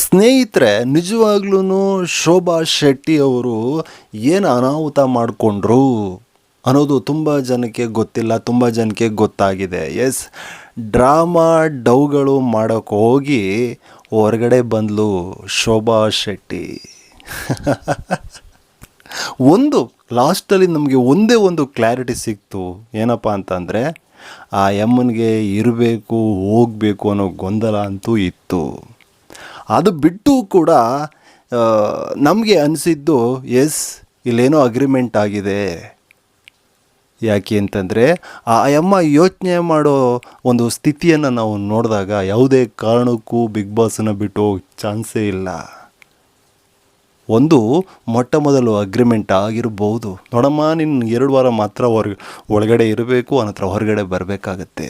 ಸ್ನೇಹಿತರೆ ನಿಜವಾಗ್ಲೂ ಶೋಭಾ ಶೆಟ್ಟಿ ಅವರು ಏನು ಅನಾಹುತ ಮಾಡಿಕೊಂಡ್ರು ಅನ್ನೋದು ತುಂಬ ಜನಕ್ಕೆ ಗೊತ್ತಿಲ್ಲ, ತುಂಬ ಜನಕ್ಕೆ ಗೊತ್ತಾಗಿದೆ. ಎಸ್, ಡ್ರಾಮಾ ಡೌಗಳು ಮಾಡೋಕ್ಕೆ ಹೋಗಿ ಹೊರಗಡೆ ಬಂದಲು ಶೋಭಾ ಶೆಟ್ಟಿ. ಒಂದು, ಲಾಸ್ಟಲ್ಲಿ ನಮಗೆ ಒಂದೇ ಒಂದು ಕ್ಲಾರಿಟಿ ಸಿಕ್ತು. ಏನಪ್ಪ ಅಂತಂದರೆ, ಆ ಎಮ್ಮನಿಗೆ ಇರಬೇಕು, ಹೋಗಬೇಕು ಅನ್ನೋ ಗೊಂದಲ ಅಂತೂ ಇತ್ತು. ಅದು ಬಿಟ್ಟು ಕೂಡ ನಮಗೆ ಅನಿಸಿದ್ದು, ಎಸ್, ಇಲ್ಲೇನೋ ಅಗ್ರಿಮೆಂಟ್ ಆಗಿದೆ. ಯಾಕೆ ಅಂತಂದರೆ, ಆ ಅಮ್ಮ ಯೋಚನೆ ಮಾಡೋ ಒಂದು ಸ್ಥಿತಿಯನ್ನು ನಾವು ನೋಡಿದಾಗ ಯಾವುದೇ ಕಾರಣಕ್ಕೂ ಬಿಗ್ ಬಾಸನ್ನು ಬಿಟ್ಟು ಚಾನ್ಸೇ ಇಲ್ಲ. ಒಂದು ಮೊಟ್ಟ ಮೊದಲು ಅಗ್ರಿಮೆಂಟ್ ಆಗಿರ್ಬೋದು. ನೋಡಮ್ಮ ನಿನ್ನ ಎರಡು ವಾರ ಮಾತ್ರ ಹೊರ, ಒಳಗಡೆ ಇರಬೇಕು ಅನ್ನತ್ರ ಹೊರಗಡೆ ಬರಬೇಕಾಗತ್ತೆ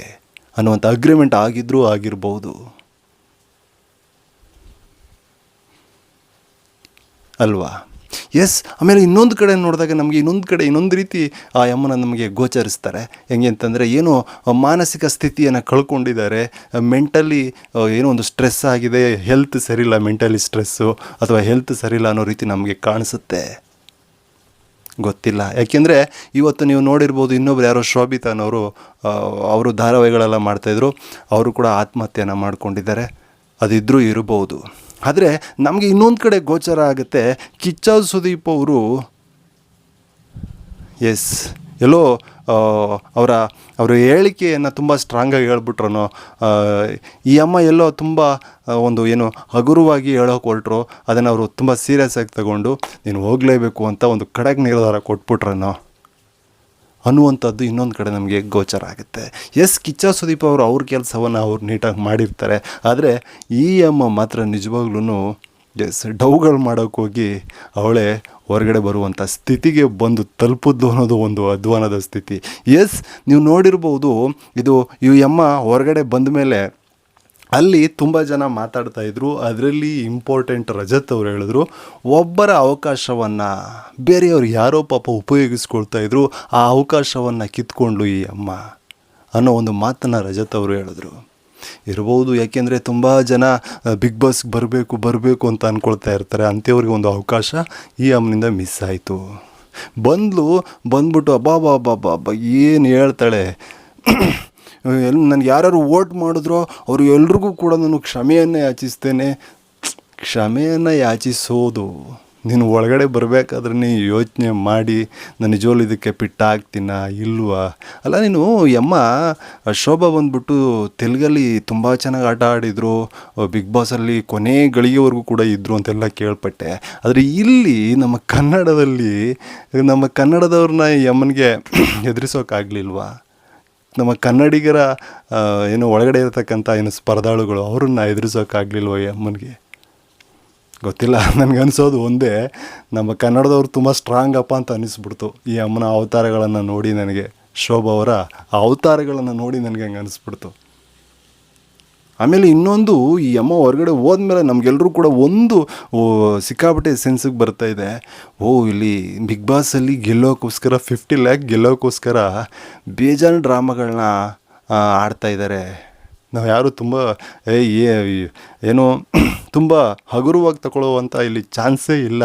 ಅನ್ನುವಂಥ ಅಗ್ರಿಮೆಂಟ್ ಆಗಿದ್ರೂ ಆಗಿರ್ಬೋದು. ಅಲ್ವಾ? ಎಸ್ ಆಮೇಲೆ ಇನ್ನೊಂದು ಕಡೆ ನೋಡಿದಾಗ ನಮಗೆ ಇನ್ನೊಂದು ಕಡೆ ಇನ್ನೊಂದು ರೀತಿ ಆ ಯಮ್ಮನ ನಮಗೆ ಗೋಚರಿಸ್ತಾರೆ. ಹೆಂಗೆ ಅಂತಂದರೆ ಏನೋ ಮಾನಸಿಕ ಸ್ಥಿತಿಯನ್ನು ಕಳ್ಕೊಂಡಿದ್ದಾರೆ. ಮೆಂಟಲಿ ಏನೋ ಒಂದು ಸ್ಟ್ರೆಸ್ ಆಗಿದೆ ಹೆಲ್ತ್ ಸರಿಯಿಲ್ಲ ಮೆಂಟಲಿ ಸ್ಟ್ರೆಸ್ಸು ಅಥವಾ ಹೆಲ್ತ್ ಸರಿಯಿಲ್ಲ ಅನ್ನೋ ರೀತಿ ನಮಗೆ ಕಾಣಿಸುತ್ತೆ. ಗೊತ್ತಿಲ್ಲ. ಯಾಕೆಂದರೆ ಇವತ್ತು ನೀವು ನೋಡಿರ್ಬೋದು ಇನ್ನೊಬ್ರು ಯಾರೋ ಶೋಭಿತಾ ಅನ್ನೋರು ಅವರು ಧಾರಾವಾಹಿಗಳೆಲ್ಲ ಮಾಡ್ತಾಯಿದ್ರು ಅವರು ಕೂಡ ಆತ್ಮಹತ್ಯೆಯನ್ನು ಮಾಡ್ಕೊಂಡಿದ್ದಾರೆ. ಅದಿದ್ರೂ ಇರಬಹುದು. ಆದರೆ ನಮಗೆ ಇನ್ನೊಂದು ಕಡೆ ಗೋಚರ ಆಗುತ್ತೆ. ಕಿಚ್ಚ ಸುದೀಪ್ ಅವರು ಎಸ್. ಎಲ್ಲೋ ಅವರ ಅವರ ಹೇಳಿಕೆಯನ್ನು ತುಂಬ ಸ್ಟ್ರಾಂಗಾಗಿ ಹೇಳ್ಬಿಟ್ರು ಈ ಅಮ್ಮ ಎಲ್ಲೋ ತುಂಬ ಒಂದು ಏನು ಹಗುರವಾಗಿ ಹೇಳೋಕೆ ಹೊರಟ್ರು. ಅದನ್ನು ಅವರು ತುಂಬ ಸೀರಿಯಸ್ ಆಗಿ ತಗೊಂಡು, ನೀನು ಹೋಗಲೇಬೇಕು ಅಂತ ಒಂದು ಕಡೆಗೆ ನಿರ್ಧಾರ ಕೊಟ್ಬಿಟ್ರನೋ. ಅನ್ನುವಂಥದ್ದು ಇನ್ನೊಂದು ಕಡೆ ನಮಗೆ ಗೋಚರ ಆಗುತ್ತೆ. ಎಸ್, ಕಿಚ್ಚ ಸುದೀಪ್ ಅವರು ಅವ್ರ ಕೆಲಸವನ್ನು ಅವ್ರು ನೀಟಾಗಿ ಮಾಡಿರ್ತಾರೆ. ಆದರೆ ಈ ಅಮ್ಮ ಮಾತ್ರ ನಿಜವಾಗ್ಲೂ ಎಸ್, ಡೌಗಳು ಮಾಡೋಕ್ಕೋಗಿ ಅವಳೇ ಹೊರಗಡೆ ಬರುವಂಥ ಸ್ಥಿತಿಗೆ ಬಂದು ತಲುಪದ್ದು ಅನ್ನೋದು ಒಂದು ಅಧ್ವಾನದ ಸ್ಥಿತಿ. ಎಸ್, ನೀವು ನೋಡಿರ್ಬೋದು, ಇದು ಈ ಅಮ್ಮ ಹೊರಗಡೆ ಬಂದ ಮೇಲೆ ಅಲ್ಲಿ ತುಂಬ ಜನ ಮಾತಾಡ್ತಾ ಇದ್ರು. ಅದರಲ್ಲಿ ಇಂಪಾರ್ಟೆಂಟ್ ರಜತ್ ಅವರು ಹೇಳಿದ್ರು. ಒಬ್ಬರ ಅವಕಾಶವನ್ನು ಬೇರೆಯವರು ಯಾರೋ ಪಾಪ ಉಪಯೋಗಿಸ್ಕೊಳ್ತಾ ಇದ್ರು. ಆ ಅವಕಾಶವನ್ನು ಕಿತ್ಕೊಂಡು ಈ ಅಮ್ಮ ಅನ್ನೋ ಒಂದು ಮಾತನ್ನು ರಜತ್ ಅವರು ಹೇಳಿದ್ರು. ಇರ್ಬೋದು, ಯಾಕೆಂದರೆ ತುಂಬ ಜನ ಬಿಗ್ ಬಾಸ್ಗೆ ಬರಬೇಕು ಬರಬೇಕು ಅಂತ ಅಂದ್ಕೊಳ್ತಾ ಇರ್ತಾರೆ. ಅಂಥವ್ರಿಗೆ ಒಂದು ಅವಕಾಶ ಈ ಅಮ್ಮನಿಂದ ಮಿಸ್ ಆಯಿತು. ಬಂದ್ಲು, ಬಂದ್ಬಿಟ್ಟು ಅಬ್ಬಾ ಅಬ್ಬಾ ಬಾ ಬಾ ಬಾ ಏನು ಹೇಳ್ತಾಳೆ? ಎಲ್ ನನಗೆ ಯಾರ್ಯಾರು ವೋಟ್ ಮಾಡಿದ್ರೋ ಅವರು ಎಲ್ರಿಗೂ ಕೂಡ ನಾನು ಕ್ಷಮೆಯನ್ನು ಯಾಚಿಸ್ತೇನೆ. ಕ್ಷಮೆಯನ್ನು ಯಾಚಿಸೋದು. ನೀನು ಒಳಗಡೆ ಬರಬೇಕಾದ್ರೆ ನೀ ಯೋಚನೆ ಮಾಡಿ, ನನ್ನ ನಿಜವಲ್ಲೂ ಇದಕ್ಕೆ ಪಿಟ್ಟಾಗ್ತೀನ, ಇಲ್ವಾ? ಅಲ್ಲ, ನೀನು ಯಮ್ಮ, ಶೋಭಾ ಬಂದ್ಬಿಟ್ಟು ತೆಲುಗಲ್ಲಿ ತುಂಬ ಚೆನ್ನಾಗಿ ಆಟ ಆಡಿದರು. ಬಿಗ್ ಬಾಸಲ್ಲಿ ಕೊನೆ ಗಳಿಗೆವರೆಗೂ ಕೂಡ ಇದ್ದರು ಅಂತೆಲ್ಲ ಕೇಳ್ಪಟ್ಟೆ. ಆದರೆ ಇಲ್ಲಿ ನಮ್ಮ ಕನ್ನಡದಲ್ಲಿ, ನಮ್ಮ ಕನ್ನಡದವ್ರನ್ನ ಯಮ್ಮನಿಗೆ ಎದುರಿಸೋಕ್ಕಾಗಲಿಲ್ವಾ ನಮ್ಮ ಕನ್ನಡಿಗರ ಏನು ಒಳಗಡೆ ಇರತಕ್ಕಂಥ ಏನು ಸ್ಪರ್ಧಾಳುಗಳು ಅವ್ರನ್ನ ಎದುರಿಸೋಕ್ಕಾಗಲಿಲ್ವ ಈ ಅಮ್ಮನಿಗೆ? ಗೊತ್ತಿಲ್ಲ. ನನಗೆ ಅನಿಸೋದು ಒಂದೇ, ನಮ್ಮ ಕನ್ನಡದವ್ರು ತುಂಬ ಸ್ಟ್ರಾಂಗ್ ಅಪ್ಪ ಅಂತ ಅನಿಸ್ಬಿಡ್ತು. ಈ ಅಮ್ಮನ ಅವತಾರಗಳನ್ನು ನೋಡಿ ನನಗೆ, ಶೋಭಾ ಅವರ ಅವತಾರಗಳನ್ನು ನೋಡಿ ನನಗೆ ಹಂಗೆ ಅನಿಸ್ಬಿಡ್ತು. ಆಮೇಲೆ ಇನ್ನೊಂದು ಈ ಅಮ್ಮ ಹೊರಗಡೆ ಹೋದ್ಮೇಲೆ ನಮಗೆಲ್ಲರೂ ಕೂಡ ಒಂದು ಸಿಕ್ಕಾಪಟ್ಟೆ ಸೆನ್ಸಿಗೆ ಬರ್ತಾ ಇದೆ. ಓ, ಇಲ್ಲಿ ಬಿಗ್ ಬಾಸಲ್ಲಿ ಗೆಲ್ಲೋಕ್ಕೋಸ್ಕರ ಫಿಫ್ಟಿ ಲ್ಯಾಕ್ ಗೆಲ್ಲೋಕ್ಕೋಸ್ಕರ ಬೇಜಾನ್ ಡ್ರಾಮಾಗಳನ್ನ ಆಡ್ತಾ ಇದ್ದಾರೆ ನಾವು ಯಾರು ತುಂಬ, ಏ ಏನೋ, ತುಂಬ ಹಗುರವಾಗಿ ತಗೊಳ್ಳುವಂಥ ಇಲ್ಲಿ ಚಾನ್ಸೇ ಇಲ್ಲ.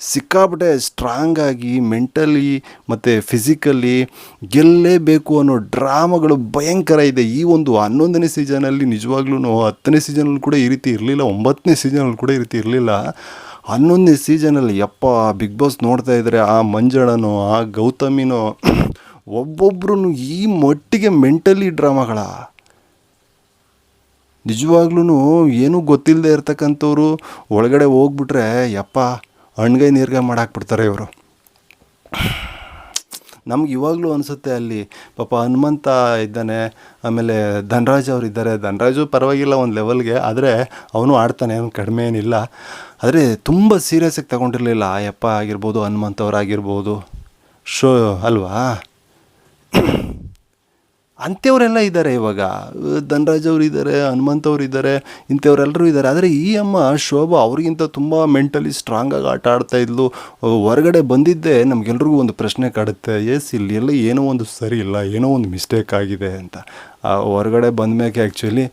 ಸಿಕ್ಕಾಪಟ್ಟೆ ಸ್ಟ್ರಾಂಗಾಗಿ ಮೆಂಟಲಿ ಮತ್ತು ಫಿಸಿಕಲಿ ಗೆಲ್ಲೇಬೇಕು ಅನ್ನೋ ಡ್ರಾಮಾಗಳು ಭಯಂಕರ ಇದೆ. ಈ ಒಂದು ಹನ್ನೊಂದನೇ ಸೀಸನಲ್ಲಿ ನಿಜವಾಗ್ಲೂ ಹತ್ತನೇ ಸೀಸನಲ್ಲಿ ಕೂಡ ಈ ರೀತಿ ಇರಲಿಲ್ಲ, ಒಂಬತ್ತನೇ ಸೀಸನಲ್ಲಿ ಕೂಡ ಈ ರೀತಿ ಇರಲಿಲ್ಲ. ಹನ್ನೊಂದನೇ ಸೀಸನಲ್ಲಿ ಯಪ್ಪ ಬಿಗ್ ಬಾಸ್ ನೋಡ್ತಾ ಇದ್ದರೆ ಆ ಮಂಜಳನೋ ಆ ಗೌತಮಿನೋ ಒಬ್ಬೊಬ್ರು ಈ ಮಟ್ಟಿಗೆ ಮೆಂಟಲಿ ಡ್ರಾಮಾಗಳ ನಿಜವಾಗ್ಲೂ ಏನೂ ಗೊತ್ತಿಲ್ಲದೆ ಇರ್ತಕ್ಕಂಥವ್ರು ಒಳಗಡೆ ಹೋಗ್ಬಿಟ್ರೆ ಯಪ್ಪ ಹಣ್ಗೈ ನೀರ್ಗೆ ಮಾಡಾಕ್ಬಿಡ್ತಾರೆ ಇವರು. ನಮ್ಗೆ ಇವಾಗಲೂ ಅನಿಸುತ್ತೆ ಅಲ್ಲಿ, ಪಾಪ ಹನುಮಂತ ಇದ್ದಾನೆ, ಆಮೇಲೆ ಧನರಾಜ್ ಅವ್ರು ಇದ್ದಾರೆ. ಧನರಾಜು ಪರವಾಗಿಲ್ಲ ಒಂದು ಲೆವೆಲ್ಗೆ ಆದರೆ ಅವನು ಆಡ್ತಾನೆ ಏನು ಕಡಿಮೆ ಏನಿಲ್ಲ. ಆದರೆ ತುಂಬ ಸೀರಿಯಸ್ಸಾಗಿ ತಗೊಂಡಿರಲಿಲ್ಲ. ಯಪ್ಪ ಆಗಿರ್ಬೋದು ಹನುಮಂತ ಆಗಿರ್ಬೋದು. ಶೋ, ಅಲ್ವಾ? ಅಂಥವರೆಲ್ಲ ಇದ್ದಾರೆ ಇವಾಗ. ಧನರಾಜ್ ಅವರು ಇದ್ದಾರೆ, ಹನುಮಂತ್ ಅವರು ಇದ್ದಾರೆ, ಇಂಥವ್ರೆಲ್ಲರೂ ಇದ್ದಾರೆ. ಆದರೆ ಈ ಅಮ್ಮ ಶೋಭಾ ಅವ್ರಿಗಿಂತ ತುಂಬ ಮೆಂಟಲಿ ಸ್ಟ್ರಾಂಗಾಗಿ ಆಟ ಆಡ್ತಾ ಇದ್ಲು. ಹೊರಗಡೆ ಬಂದಿದ್ದೆ ನಮಗೆಲ್ರಿಗೂ ಒಂದು ಪ್ರಶ್ನೆ ಕಾಡುತ್ತೆ. ಎಸ್ ಇಲ್ಲಿ ಎಲ್ಲ ಏನೋ ಒಂದು ಸರಿ ಇಲ್ಲ, ಏನೋ ಒಂದು ಮಿಸ್ಟೇಕ್ ಆಗಿದೆ ಅಂತ. ಹೊರಗಡೆ ಹೊರಗಡೆ ಬಂದ್ಮೇಲೆ ಆ್ಯಕ್ಚುಲಿ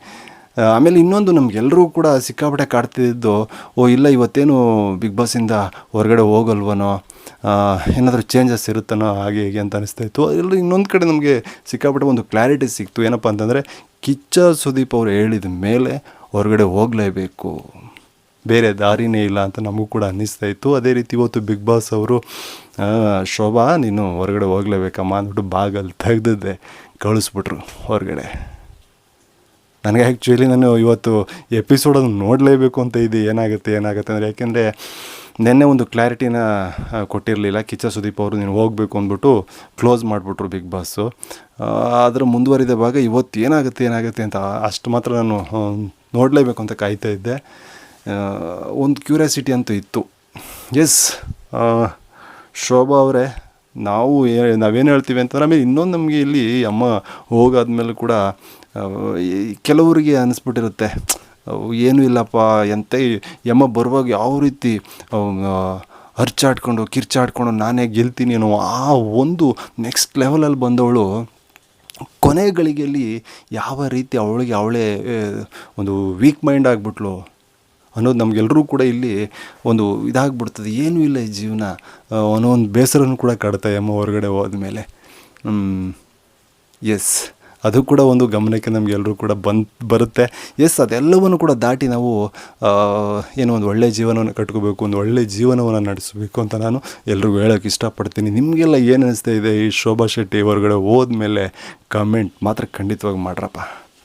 ಆಮೇಲೆ ಇನ್ನೊಂದು ನಮಗೆಲ್ಲರೂ ಕೂಡ ಸಿಕ್ಕಾಪಟ್ಟೆ ಕಾಡ್ತಿದ್ದು, ಓ, ಇಲ್ಲ, ಇವತ್ತೇನು ಬಿಗ್ ಬಾಸಿಂದ ಹೊರಗಡೆ ಹೋಗಲ್ವನೋ ಏನಾದರೂ ಚೇಂಜಸ್ ಇರುತ್ತನೋ, ಹಾಗೆ ಹೀಗೆ ಅಂತ ಅನಿಸ್ತಾ ಇತ್ತು. ಎಲ್ಲ ಇನ್ನೊಂದು ಕಡೆ ನಮಗೆ ಸಿಕ್ಕಾಪಟ್ಟೆ ಒಂದು ಕ್ಲಾರಿಟಿ ಸಿಕ್ತು. ಏನಪ್ಪ ಅಂತಂದರೆ, ಕಿಚ್ಚ ಸುದೀಪ್ ಅವರು ಹೇಳಿದ ಮೇಲೆ ಹೊರಗಡೆ ಹೋಗಲೇಬೇಕು. ಬೇರೆ ದಾರಿನೇ ಇಲ್ಲ ಅಂತ ನಮಗೂ ಕೂಡ ಅನ್ನಿಸ್ತಾ ಇತ್ತು. ಅದೇ ರೀತಿ ಇವತ್ತು ಬಿಗ್ ಬಾಸ್ ಅವರು ಶೋಭಾ, ನೀನು ಹೊರಗಡೆ ಹೋಗ್ಲೇಬೇಕಮ್ಮ ಅಂದ್ಬಿಟ್ಟು ಬಾಗಲ್ ತೆಗೆದಿದ್ದೆ ಕಳಿಸ್ಬಿಟ್ರು ಹೊರಗಡೆ. ನನಗೆ ಆ್ಯಕ್ಚುಲಿ ನಾನು ಇವತ್ತು ಎಪಿಸೋಡನ್ನು ನೋಡಲೇಬೇಕು ಅಂತ ಇದೆ. ಏನಾಗುತ್ತೆ ಏನಾಗುತ್ತೆ ಅಂದರೆ, ಯಾಕೆಂದರೆ ನಿನ್ನೆ ಒಂದು ಕ್ಲಾರಿಟಿನ ಕೊಟ್ಟಿರಲಿಲ್ಲ. ಕಿಚ್ಚ ಸುದೀಪ್ ಅವರು, ನೀನು ಹೋಗಬೇಕು ಅಂದ್ಬಿಟ್ಟು ಕ್ಲೋಸ್ ಮಾಡಿಬಿಟ್ರು ಬಿಗ್ ಬಾಸು ಅದರ ಮುಂದುವರಿದ ಭಾಗ ಇವತ್ತು ಏನಾಗುತ್ತೆ ಏನಾಗುತ್ತೆ ಅಂತ ಅಷ್ಟು ಮಾತ್ರ ನಾನು ನೋಡಲೇಬೇಕು ಅಂತ ಕಾಯ್ತಾ ಇದ್ದೆ. ಒಂದು ಕ್ಯೂರಿಯಾಸಿಟಿ ಅಂತೂ ಇತ್ತು. ಎಸ್ ಶೋಭಾ ಅವರೇ ನಾವು ನಾವೇನು ಹೇಳ್ತೀವಿ ಅಂತಂದ್ರೆ, ಆಮೇಲೆ ಇನ್ನೊಂದು ನಮಗೆ ಇಲ್ಲಿ ಅಮ್ಮ ಹೋಗಾದ್ಮೇಲೆ ಕೂಡ ಕೆಲವರಿಗೆ ಅನಿಸ್ಬಿಟ್ಟಿರುತ್ತೆ. ಏನೂ ಇಲ್ಲಪ್ಪ ಎಂತ ಯಮ್ಮ ಬರುವಾಗ ಯಾವ ರೀತಿ ಅರ್ಚಾಡ್ಕೊಂಡು ಕಿರ್ಚಾಡ್ಕೊಂಡು ನಾನೇ ಗೆಲ್ತೀನಿ ಅನ್ನೋ ಆ ಒಂದು ನೆಕ್ಸ್ಟ್ ಲೆವೆಲಲ್ಲಿ ಬಂದವಳು ಕೊನೆ ಗಳಿಗೆಯಲ್ಲಿ ಯಾವ ರೀತಿ ಅವಳಿಗೆ ಅವಳೇ ಒಂದು ವೀಕ್ ಮೈಂಡ್ ಆಗಿಬಿಟ್ಲು. ಅನ್ನೋದು ನಮಗೆಲ್ಲರೂ ಕೂಡ ಇಲ್ಲಿ ಒಂದು ಇದಾಗ್ಬಿಡ್ತದೆ. ಏನೂ ಇಲ್ಲ ಈ ಜೀವನ. ಅನ್ನೋ ಒಂದು ಬೇಸರನೂ ಕೂಡ ಕಾಡ್ತಾ ಎಮ್ಮ ಹೊರಗಡೆ ಹೋದ್ಮೇಲೆ. ಎಸ್ ಅದು ಕೂಡ ಒಂದು ಗಮನಕ್ಕೆ ನಮಗೆಲ್ಲರೂ ಕೂಡ ಬಂದು, ಬರುತ್ತೆ. ಎಸ್ ಅದೆಲ್ಲವನ್ನು ಕೂಡ ದಾಟಿ ನಾವು ಏನು ಒಂದು ಒಳ್ಳೆಯ ಜೀವನವನ್ನು ಕಟ್ಕೋಬೇಕು, ಒಂದು ಒಳ್ಳೆಯ ಜೀವನವನ್ನು ನಡೆಸಬೇಕು ಅಂತ ನಾನು ಎಲ್ರಿಗೂ ಹೇಳೋಕ್ಕೆ ಇಷ್ಟಪಡ್ತೀನಿ. ನಿಮಗೆಲ್ಲ ಏನು ಅನಿಸ್ತಾ ಇದೆ ಈ ಶೋಭಾ ಶೆಟ್ಟಿ ಹೊರಗಡೆ ಹೋದ್ಮೇಲೆ? ಕಮೆಂಟ್ ಮಾತ್ರ ಖಂಡಿತವಾಗಿ ಮಾಡ್ರಪ್ಪ.